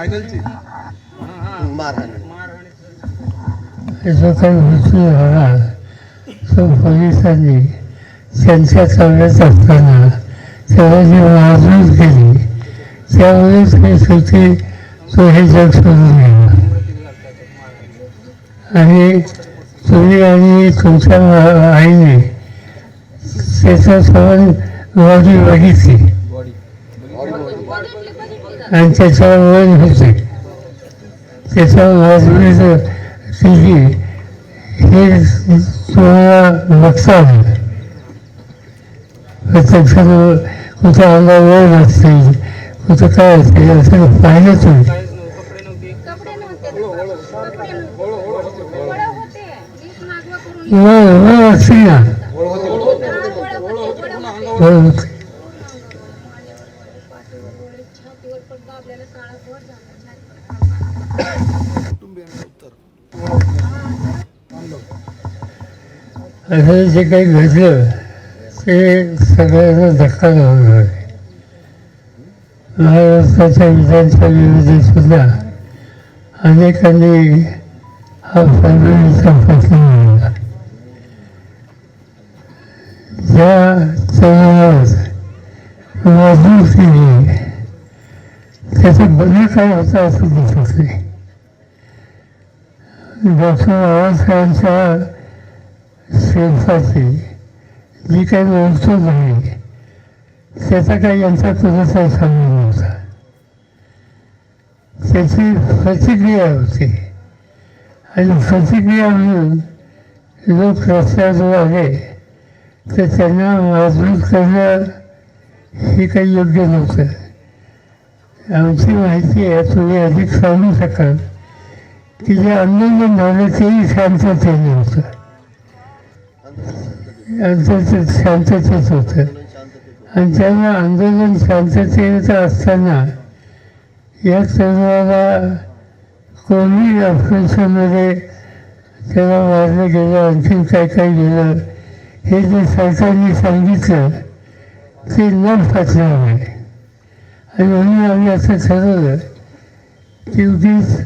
फायनलची? मारहाण. काही मृत्यू झाला तो पोलिसांनी त्यांच्या चौऱ्यात असताना त्याला जी केली त्यामुळेच हे शेवटी तो हे जग सोडून गेला आणि तुम्ही आणि तुमच्या आईने त्याचा सवन वाढी बघितली आणि त्याच्यावर वन होते त्याच्यावर वाजवी केली हे तुम्हाला बघता आलं प्रत्यक्षात कुठं अंगा वेळ नसते कुठं काय असते असं पाहिलं तुम्ही नव्हते कपडे नव्हते गोळा होते वीस मागवा करून वळ वळ असते ना हा, गोळा होते गोळा होते वळ होते छातीवर झाला. असं जे काही घडलं ते सगळ्यांना धक्का लावणार आहे महाराष्ट्राच्या विधानसभेमध्ये सुद्धा अनेकांनी हा फॅमिलीचा प्रश्न मांडला. ज्या तरुणावर मजबूर केली त्याचं बदल काय होतं असं दिसत नाही डॉक्टर बाबासाहेबांच्या शेफाची जी काही व्यवस्था झाली त्याचा काही यांचा तुझा संबंध नव्हता त्याची प्रतिक्रिया होती. आणि प्रतिक्रिया म्हणून लोक रस्त्यावर आले तर त्यांना मजबूत करणं हे काही योग्य नव्हतं. आमची माहिती आहे तुम्ही अधिक सांगू शकाल. की जे आंदोलन झालं तेही शांततेने होतं. आंदोलन शांततेत होतं. आणि त्यामुळे आंदोलन शांततेत असताना या तरुणाला कोणी ऑपरेशनमध्ये त्याला मारलं गेलं आणखीन काय काय गेलं हे जे सरकारने सांगितलं ते न फाटलं नाही आणि आम्ही आम्ही असं ठरवलं की उगीच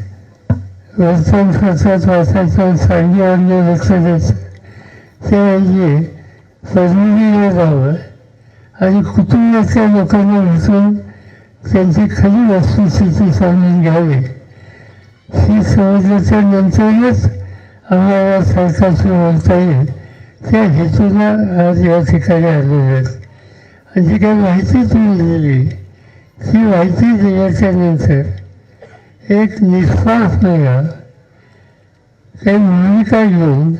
वर्तमानपत्रात वाचायचं सांगण्यावर लक्ष द्यायचं. म्हणजे परमिनीला जावं आणि कुटुंबातल्या लोकांना भेटून त्यांची खरी वस्तुस्थिती समजून घ्यावी. ही समजल्याच्या नंतरच आम्हाला सरकारशी बोलता येईल. त्या हेतूला आज या ठिकाणी आलेले आहेत आणि जी काही माहिती तुम्ही दिली ही माहिती दिल्याच्या नंतर एक निस्वार्थपणा काही भूमिका घेऊन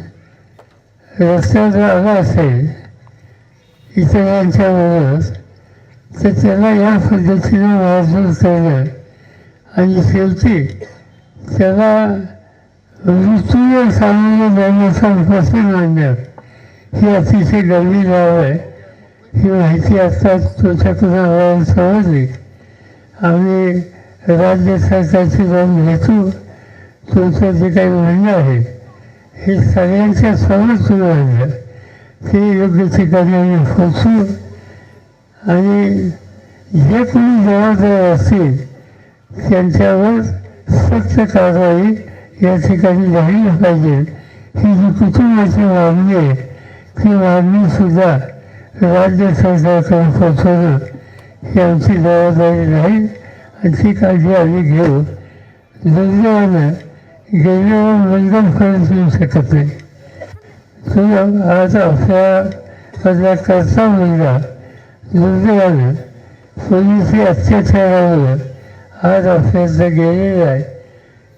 रस्त्यावर आला असेल इतरांच्या बरोबर तर त्याला या पद्धतीने मारझोड करणं आणि शेवटी त्याला मृत्यूला सामान्य जाण्याचा प्रश्न आणण्यात ही अतिशय गंभीर बाब आहे. ही माहिती आता तुमच्याकडून आम्हाला समजली. आम्ही राज्य सरकारची जाऊन भेटू. तुमचं जे काही म्हणणं आहे हे सगळ्यांच्या समोर सुरू आणलं ते योग्य ठिकाणी आम्ही पोचू आणि जे कोणी जबाबदार असतील त्यांच्यावर सक्त कारवाई या ठिकाणी झाली पाहिजे. ही जी कुटुंबाची मागणी आहे ती मागणीसुद्धा राज्य सरकारकडे पोचवणं ही आमची जबाबदारी राहील आणि ती काळजी आम्ही घेऊ. दुर्दैवानं गेल्यावर बंधन करून देऊ शकत नाही. तो आज आपल्या करता मुलगा दुर्दैवानं पोलिसी अत्याचारामुळे आज आपल्याला गेलेला आहे.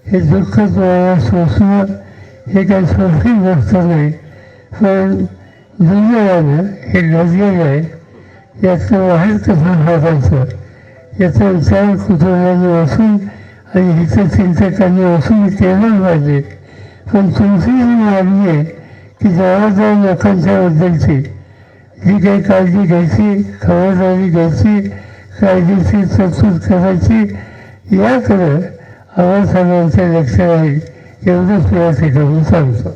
हे दुःख तुम्हाला सोसणं हे काही सोपी गोष्ट नाही. पण दुर्दैवानं हे घडलेलं आहे. याचं बाहेर कसं काढायचं याचा विचार कुटुंबाने असून आणि हितचिंतकांनी असून केलं पाहिजे. पण तुमची ही मागणी आहे की जबाबदार लोकांच्याबद्दलची जी काही काळजी घ्यायची खबरदारी घ्यायची कायदेशीर तरतूद करायची याकडं आवाज सगळ्यांचं लक्ष राहील एवढंच या ठिकाणी सांगतो.